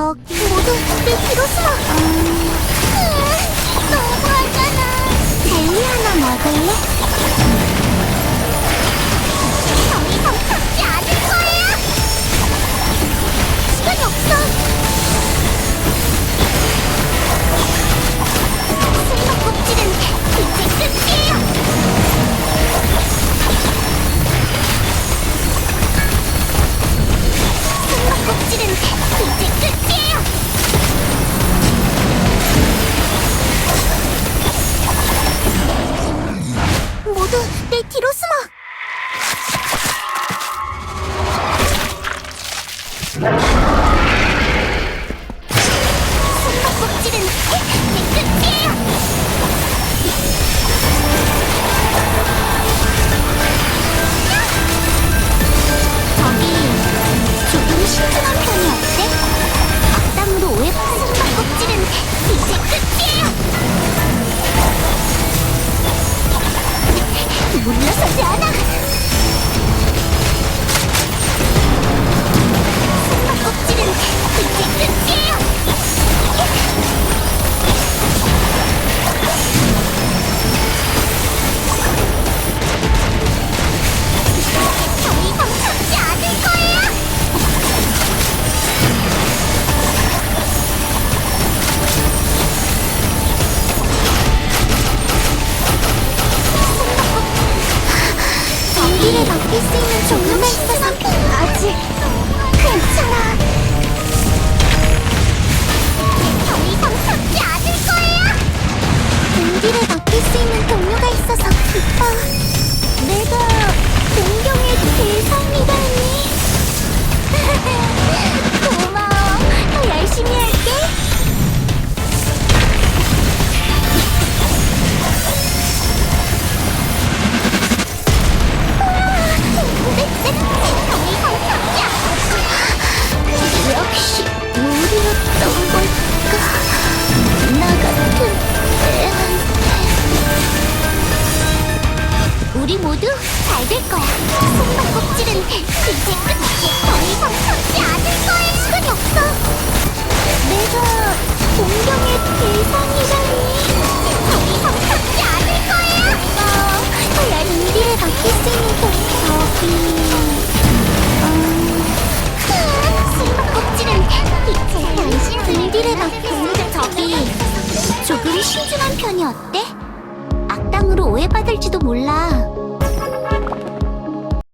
저기 모두 내 뒤로 숨어. 음, 너무 껍질은 이제 끝이에요. 저기 조금 신중한 편이 어때? 악당으로 오해받는 손목 껍질은 이제 끝이에요. 물러서지 않아. 전기를 바뀔 수 있는 종류가 있어서 아직 괜찮아. 더 이상 참지 않을 거예요. 공기를 바뀔 수 있는 동료가 있어서 기뻐. 내가 공경의 대상이라니. 우리 모두 잘 될 거야. 손목 껍질은 이제 끝이 더 이상 참지 않을 거야. 시간이 없어. 내가 공경의 대상이라니. 더 이상 참지 않을 거야. 어, 더 우리를 바뀔 수 있는 동 저기. 음, 손목 껍질은 이제 당신 공기를 바꾸는 저기 조금 신중한 편이 어때? 악당으로 오해받을지도 몰라.